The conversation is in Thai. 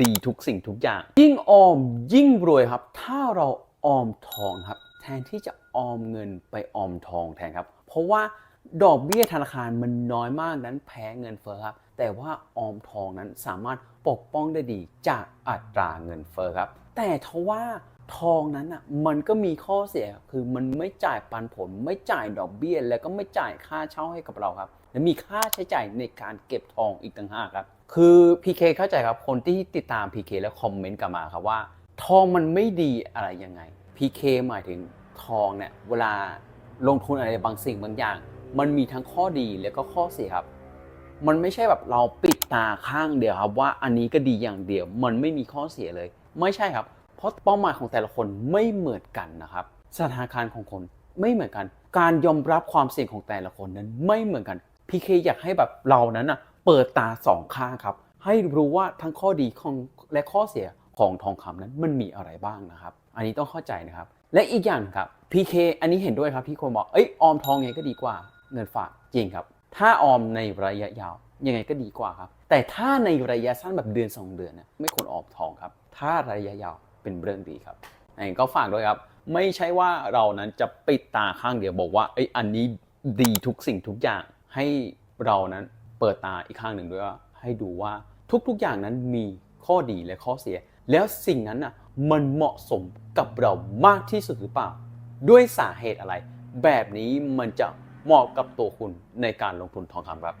ดีทุกสิ่งทุกอย่าง ยิ่งออมยิ่งรวยครับ ถ้าเราออมทองครับ แทนที่จะออมเงินไปออมทองแทนครับ เพราะว่าดอกเบี้ยธนาคารมันน้อยมากนั้นแพ้เงินเฟ้อครับ แต่ว่าออมทองนั้นสามารถปกป้องได้ดีจากอัตราเงินเฟ้อครับ แต่ทว่า ทองนั้นอะมันก็มีข้อเสียคือมันไม่จ่ายปันผล ไม่จ่ายดอกเบี้ย แล้วก็ไม่จ่ายค่าเช่าให้กับเราครับ และมีค่าใช้จ่ายในการเก็บทองอีกต่างหากครับ คือ PK เข้าใจครับคนที่ติดตาม PK แล้วคอมเมนต์กลับมาครับว่า ทองมันไม่ดีอะไรยังไง PK หมายถึงทองเนี่ยเวลาลงทุนอะไรบางสิ่งบางอย่าง มันมีทั้งข้อดีแล้วก็ข้อเสียครับมันไม่ใช่แบบเราปิดตาข้างเดียวครับว่าอันนี้ก็ดีอย่างเดียว มันไม่มีข้อเสียเลย ไม่ใช่ครับ เพราะเป้าหมายของแต่ละคนไม่เหมือนกันนะครับ สถานการณ์ของคนไม่เหมือนกัน การยอมรับความเสี่ยงของแต่ละคนนั้นไม่เหมือนกันพีเคอยากให้แบบเรานั้นนะเปิดตาสองข้างครับ ให้รู้ว่าทั้งข้อดีของและข้อเสียของทองคำนั้นมันมีอะไรบ้างนะครับ อันนี้ต้องเข้าใจนะครับ และอีกอย่างครับ PK อันนี้เห็นด้วยครับที่คนบอกเอ้ยออมทองยังไงก็ดีกว่าเงินฝากจริงครับ ถ้าออมในระยะยาวยังไงก็ดีกว่าครับ แต่ถ้าในระยะสั้นแบบเดือน 2 เดือนเนี่ยไม่ควรออมทองครับ ถ้าระยะยาว เป็นเรื่องดีครับอันก็ฝากด้วยครับ ไม่ใช่ว่าเรานั้นจะปิดตาข้างเดียวบอกว่าเอ้อันนี้ดีทุกสิ่งทุกอย่างให้เรานั้นเปิดตาอีกข้างหนึ่งด้วยว่าให้ดูว่าทุกๆอย่างนั้นมีข้อดีและข้อเสีย แล้วสิ่งนั้นน่ะมันเหมาะสมกับเรามากที่สุดหรือเปล่า ด้วยสาเหตุอะไร แบบนี้มันจะเหมาะกับตัวคุณในการลงทุนทองคำครับ